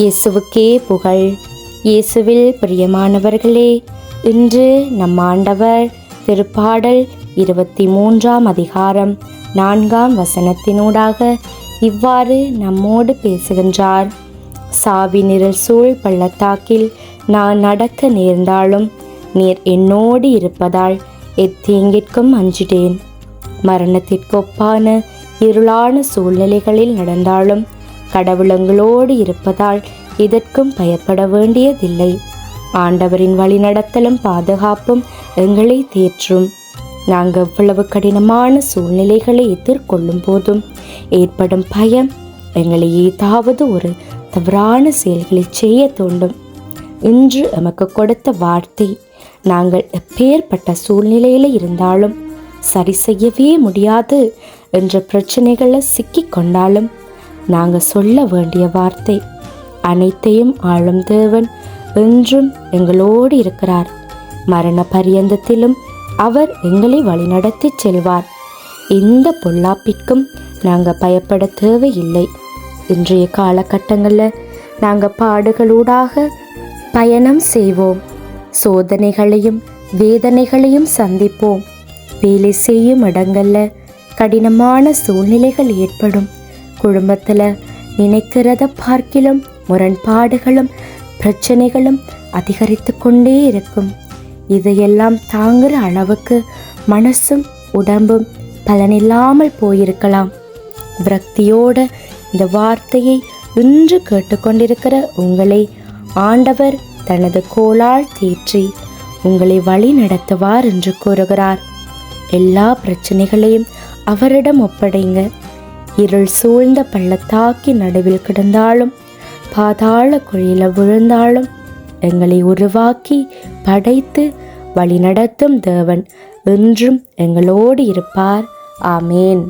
இயேசுவுக்கே புகழ். இயேசுவில் பிரியமானவர்களே இன்று நம் ஆண்டவர் திருப்பாடல் இருபத்தி மூன்றாம் அதிகாரம் நான்காம் வசனத்தினூடாக இவ்வாறு நம்மோடு பேசுகின்றார். சாவி நிழல் சூழ் பள்ளத்தாக்கில் நான் நடக்க நேர்ந்தாலும் நீர் என்னோடு இருப்பதால் எத்தீங்கிற்கும் அஞ்சிட்டேன். மரணத்திற்கொப்பான இருளான சூழ்நிலைகளில் நடந்தாலும் கடவுளங்களோடு இருப்பதால் இதற்கும் பயப்பட வேண்டியதில்லை. ஆண்டவரின் வழிநடத்தலும் பாதுகாப்பும் எங்களை தேற்றும். நாங்கள் எவ்வளவு கடினமான சூழ்நிலைகளை எதிர்கொள்ளும் போதும் ஏற்படும் பயம் எங்களை ஏதாவது ஒரு தவறான செயல்களை செய்ய தூண்டும். இன்று எமக்கு கொடுத்த வார்த்தை நாங்கள் எப்பேற்பட்ட சூழ்நிலையில் இருந்தாலும் சரி செய்யவே முடியாது என்ற பிரச்சனைகளில் சிக்கிக் கொண்டாலும் நாங்கள் சொல்ல வேண்டிய வார்த்தை. அனைத்தையும் ஆளும் தேவன் என்றும் எங்களோடு இருக்கிறார். மரண பரியந்தத்திலும் அவர் எங்களை வழிநடத்தி செல்வார். எந்த பொல்லாப்பிற்கும் நாங்கள் பயப்பட தேவையில்லை. இன்றைய காலகட்டங்களில் நாங்கள் பாடுகளூடாக பயணம் செய்வோம். சோதனைகளையும் வேதனைகளையும் சந்திப்போம். வேலை செய்யும் இடங்களில் கடினமான சூழ்நிலைகள் ஏற்படும். குடும்பத்தில் நினைக்கிறத பார்க்கிலும் முரண்பாடுகளும் பிரச்சனைகளும் அதிகரித்து கொண்டே இருக்கும். இதையெல்லாம் தாங்குற அளவுக்கு மனசும் உடம்பும் பலனில்லாமல் போயிருக்கலாம். விரக்தியோட இந்த வார்த்தையை இன்று கேட்டுக்கொண்டிருக்கிற உங்களை ஆண்டவர் தனது கோலால் தேற்றி உங்களை வழி நடத்துவார் என்று கூறுகிறார். எல்லா பிரச்சனைகளையும் அவரிடம் ஒப்படைங்க. இருள் சூழ்ந்த பள்ளத்தாக்கி நடுவில் கிடந்தாலும் பாதாள குழியில விழுந்தாலும் எங்களை உருவாக்கி படைத்து வழிநடத்தும் தேவன் என்றும் எங்களோடு இருப்பார். ஆமேன்.